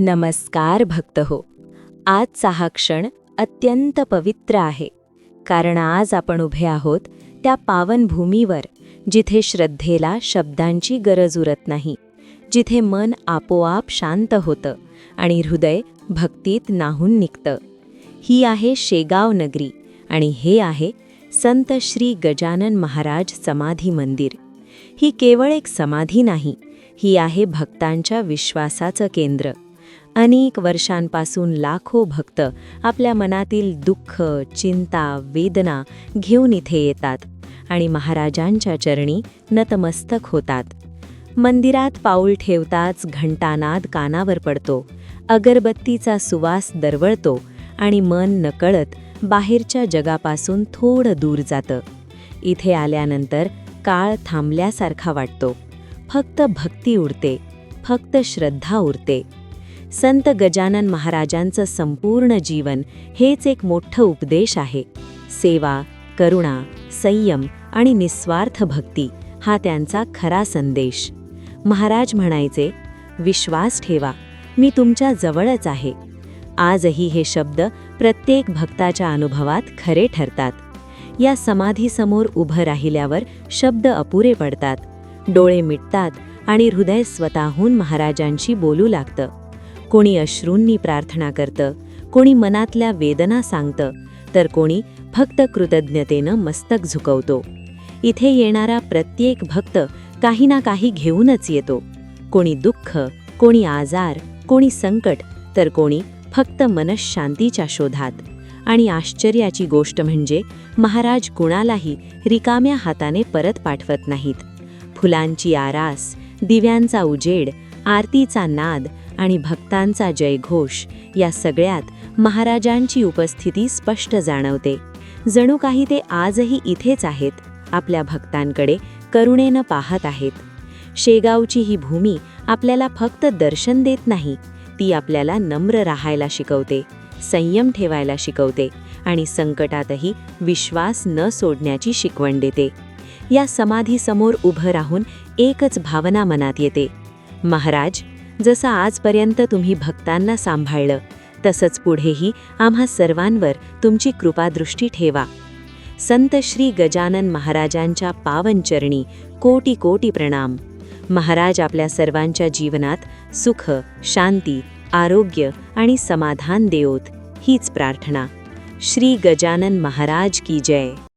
नमस्कार भक्त हो. आजचा हा क्षण अत्यंत पवित्र आहे. कारण आज आपण उभे आहोत त्या पावन भूमीवर जिथे श्रद्धेला शब्दांची गरज उरत नाही जिथे मन आपोआप शांत होतं आणि हृदय भक्तीत नाहून निघतं. ही आहे शेगाव नगरी आणि हे आहे संत श्री गजानन महाराज समाधी मंदिर. ही केवळ एक समाधी नाही ही आहे भक्तांच्या विश्वासाचं केंद्र. अनेक वर्षांपासून लाखो भक्त आपल्या मनातील दुःख चिंता वेदना घेऊन इथे येतात आणि महाराजांच्या चरणी नतमस्तक होतात. मंदिरात पाऊल ठेवताच घंटानाद कानावर पडतो अगरबत्तीचा सुवास दरवळतो आणि मन नकळत बाहेरच्या जगापासून थोडं दूर जातं. इथे आल्यानंतर काळ थांबल्यासारखा वाटतो. फक्त भक्ती उरते फक्त श्रद्धा उरते. संत गजानन महाराजांचं संपूर्ण जीवन हेच एक मोठं उपदेश आहे. सेवा करुणा संयम आणि निस्वार्थ भक्ती हा त्यांचा खरा संदेश. महाराज म्हणायचे विश्वास ठेवा मी तुमच्या जवळच आहे. आजही हे शब्द प्रत्येक भक्ताच्या अनुभवात खरे ठरतात. या समाधीसमोर उभं राहिल्यावर शब्द अपुरे पडतात. डोळे मिटतात आणि हृदय स्वतःहून महाराजांशी बोलू लागतं. कोणी अश्रूंनी प्रार्थना करतं कोणी मनातल्या वेदना सांगतं तर कोणी फक्त कृतज्ञतेनं मस्तक झुकवतो. इथे येणारा प्रत्येक भक्त काही ना काही घेऊनच येतो. कोणी दुःख कोणी आजार कोणी संकट तर कोणी फक्त मनशांतीच्या शोधात. आणि आश्चर्याची गोष्ट म्हणजे महाराज कुणालाही रिकाम्या हाताने परत पाठवत नाहीत. फुलांची आरास दिव्यांचा उजेड आरतीचा नाद आणि भक्तांचा जयघोष या सगळ्यात महाराजांची उपस्थिती स्पष्ट जाणवते. जणू काही ते आजही इथेच आहेत आपल्या भक्तांकडे करुणेनं पाहत आहेत. शेगावची ही भूमी आपल्याला फक्त दर्शन देत नाही ती आपल्याला नम्र राहायला शिकवते संयम ठेवायला शिकवते आणि संकटातही विश्वास न सोडण्याची शिकवण देते. या समाधीसमोर उभं राहून एकच भावना मनात येते महाराज जसं आजपर्यंत तुम्ही भक्तांना सांभाळलं तसंच पुढेही आम्हा सर्वांवर तुमची कृपादृष्टी ठेवा. संत श्री गजानन महाराजांच्या पावनचरणी कोटी कोटी प्रणाम. महाराज आपल्या सर्वांच्या जीवनात सुख शांती आरोग्य आणि समाधान देवोत हीच प्रार्थना. श्री गजानन महाराज की जय.